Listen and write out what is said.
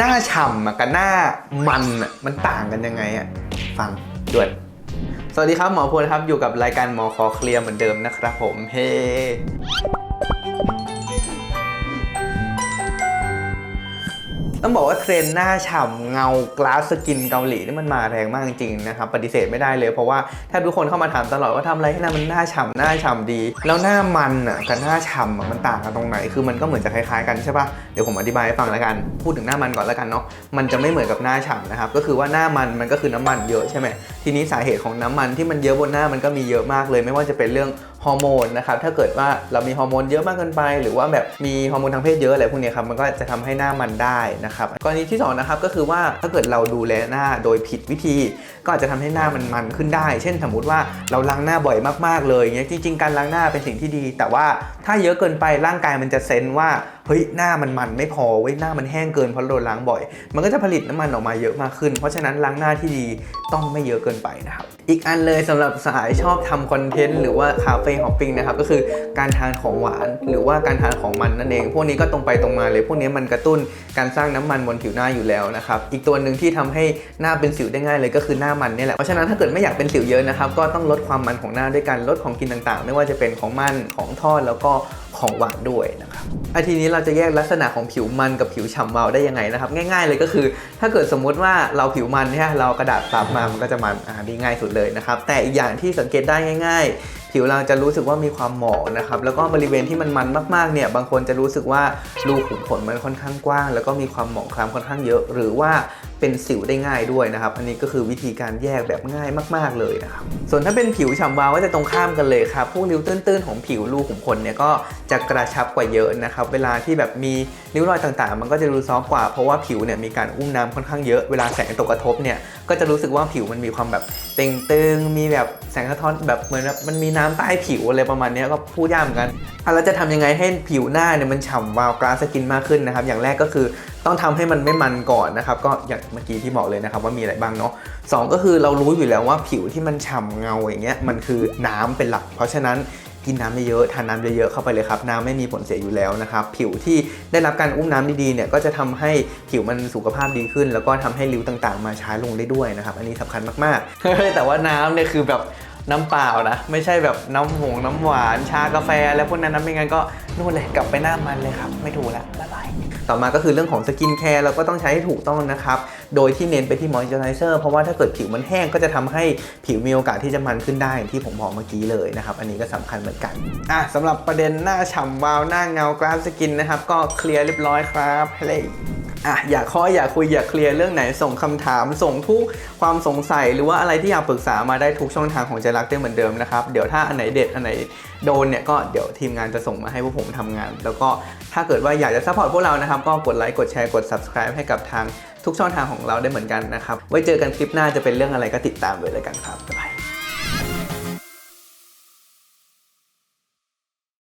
หน้าฉ่ำกับหน้ามันมันต่างกันยังไงอะฟังด่วนสวัสดีครับหมอพลครับอยู่กับรายการหมอขอเคลียร์เหมือนเดิมนะครับผมเฮ้ ต้องบอกว่าเทรนหน้าฉ่ำเงากลาสสกินเกาหลีนี่มันมาแรงมากจริงๆนะครับปฏิเสธไม่ได้เลยเพราะว่าถ้าทุกคนเข้ามาถามตลอดว่าทำอะไรให้หน้ามันหน้าฉ่ำหน้าฉ่ำดี แล้วหน้ามันอะกับหน้าฉ่ำอะมันต่างกันตรงไหน คือมันก็เหมือนจะคล้ายๆกันใช่ปะเดี๋ยวผมอธิบายให้ฟังแล้วกันพูดถึงหน้ามันก่อนแล้วกันเนาะมันจะไม่เหมือนกับหน้าฉ่ำนะครับก็คือว่าหน้ามันมันก็คือน้ำมันเยอะใช่ไหมทีนี้สาเหตุของน้ำมันที่มันเยอะบนหน้ามันก็มีเยอะมากเลย ไม่ว่าจะเป็นเรื่อง ฮอร์โมนนะครับถ้าเกิดว่าเรามีฮอร์โมนเยอะมากเกินไป หรือว่าแบบมีฮอร์โมนทางเพศเยอะอะไรพวกนี้ครับมันก็จะทำให้หน้ามันได้นะครับกรณีที่สองนะครับก็คือว่าถ้าเกิดเราดูแลหน้าโดยผิดวิธี ก็อาจจะทำให้หน้ามันมันขึ้นได้ เช่นสมมติว่าเราล้างหน้าบ่อยมากๆเลยอย่างเงี้ยจริง ๆ การล้างหน้าเป็นสิ่งที่ดี แต่ว่าถ้าเยอะเกินไปร่างกายมันจะเซนว่า ฮ้ยหน้ามันมันไม่พอเว้ยหน้ามันแห้งเกินเพราะโดนล้างบ่อย มันก็จะผลิตน้ำมันออกมาเยอะมากขึ้น เพราะฉะนั้นล้างหน้าที่ดีต้องไม่เยอะเกินไปนะครับ อีกอันเลยสำหรับสายชอบทำคอนเทนต์หรือว่าคาเฟ่ฮอปปิ้งนะครับก็คือการทานของหวานหรือว่าการทานของมันนั่นเอง พวกนี้ก็ตรงไปตรงมาเลย พวกนี้มันกระตุ้นการสร้างน้ำมันบนผิวหน้าอยู่แล้วนะครับอีกตัวหนึ่งที่ทำให้หน้าเป็นสิวได้ง่ายเลยก็คือหน้ามันนี่แหละเพราะฉะนั้นถ้าเกิดไม่อยากเป็นสิวเยอะนะครับก็ต้องลดความมันของหน้าด้วยการลดของกินต่างๆ ไม่ว่าจะเป็นของมันของทอดแล้วก็ ของหวานด้วยนะครับอะทีนี้เราจะแยกลักษณะของผิวมันกับผิวฉ่ำเบาได้ยังไงนะครับ ง่าย ๆ เลยก็คือ ถ้าเกิดสมมุติว่าเราผิวมันเนี่ยเรากระดาษซับมามันก็จะมันอ่านี่ง่ายสุดเลยนะครับ แต่อีกอย่างที่สังเกตได้ง่าย ๆ ผิวเราจะรู้สึกว่ามีความหมองนะครับแล้วก็บริเวณที่มันมันมากๆเนี่ยบางคนจะรู้สึกว่ารูขุมขนมันค่อนข้างกว้าง แล้วก็มีความหมองคล้ำค่อนข้างเยอะ หรือว่า เป็นสิวได้ง่ายด้วยนะครับ อันนี้ก็คือวิธีการแยกแบบง่ายมาก ๆ เลยนะครับ ส่วนถ้าเป็นผิวฉ่ำวาวก็จะตรงข้ามกันเลยครับ พวกริ้วตื้นๆของผิวรูขุมขนเนี่ยก็จะกระชับกว่าเยอะนะครับ เวลาที่แบบมีริ้วรอยต่างๆ มันก็จะดูซอฟกว่า เพราะว่าผิวเนี่ยมีการอุ้มน้ำค่อนข้างเยอะ เวลาแสงตกกระทบเนี่ยก็จะรู้สึกว่าผิวมันมีความแบบเต่งตึง มีแบบแสงสะท้อนแบบเหมือนแบบมันมีน้ำใต้ผิวอะไรประมาณนี้ก็พูดยากเหมือนกันอะแล้วจะทำยังไงให้ผิวหน้าเนี่ยมันฉ่ำวาวกราสสกินมากขึ้นนะครับ อย่างแรกก็คือ ต้องทำให้มันไม่มันก่อนนะครับ ก็อย่างเมื่อกี้ที่บอกเลยนะครับว่ามีอะไรบ้างเนาะสองก็คือเรารู้อยู่แล้วว่าผิวที่มันฉ่ำเงาอย่างเงี้ยมันคือน้ำเป็นหลัก เพราะฉะนั้นกินน้ำเยอะๆทานน้ำเยอะๆเข้าไปเลยครับน้ำไม่มีผลเสียอยู่แล้วนะครับผิวที่ได้รับการอุ้มน้ำดีๆเนี่ยก็จะทำให้ผิวมันสุขภาพดีขึ้น แล้วก็ทำให้ริ้วต่างๆ มาช้าลงได้ด้วยนะครับอันนี้สำคัญมากๆ แต่ว่าน้ำเนี่ยคือแบบน้ำเปล่านะ ไม่ใช่แบบน้ำหงน้ำหวานชากาแฟอะไรพวกนั้นนะไม่งั้นก็นู่นเลยกลับไปหน้ามันเลยครับ ไม่ถูกแล้วบ๊ายบาย ต่อมาก็คือเรื่องของสกินแคร์เราก็ต้องใช้ให้ถูกต้องนะครับ โดยที่เน้นไปที่มอยเจอไรเซอร์เพราะว่าถ้าเกิดผิวมันแห้งก็จะทำให้ผิวมีโอกาสที่จะมันขึ้นได้อย่างที่ผมบอกเมื่อกี้เลยนะครับ อันนี้ก็สำคัญเหมือนกันอะสำหรับประเด็นหน้าฉ่ำวาวหน้าเงากราฟสกินนะครับก็เคลียร์เรียบร้อยครับเฮ้ย อะอยากข้ออยากคุยอยากเคลียร์เรื่องไหนส่งคำถามส่งทุกความสงสัยหรือว่าอะไรที่อยากปรึกษามาได้ทุกช่องทางของใจรักได้เหมือนเดิมนะครับเดี๋ยวถ้าอันไหนเด็ดอันไหนโดนเนี่ยก็เดี๋ยวทีมงานจะส่งมาให้พวกผมทำงาน แล้วก็ถ้าเกิดว่าอยากจะซัพพอร์ตพวกเรานะครับ ก็กดไลค์กดแชร์กด subscribe ให้กับทางทุกช่องทางของเราได้เหมือนกันนะครับไว้เจอกันคลิปหน้าจะเป็นเรื่องอะไรก็ติดตามเลยแล้วกันครับบ๊ายบาย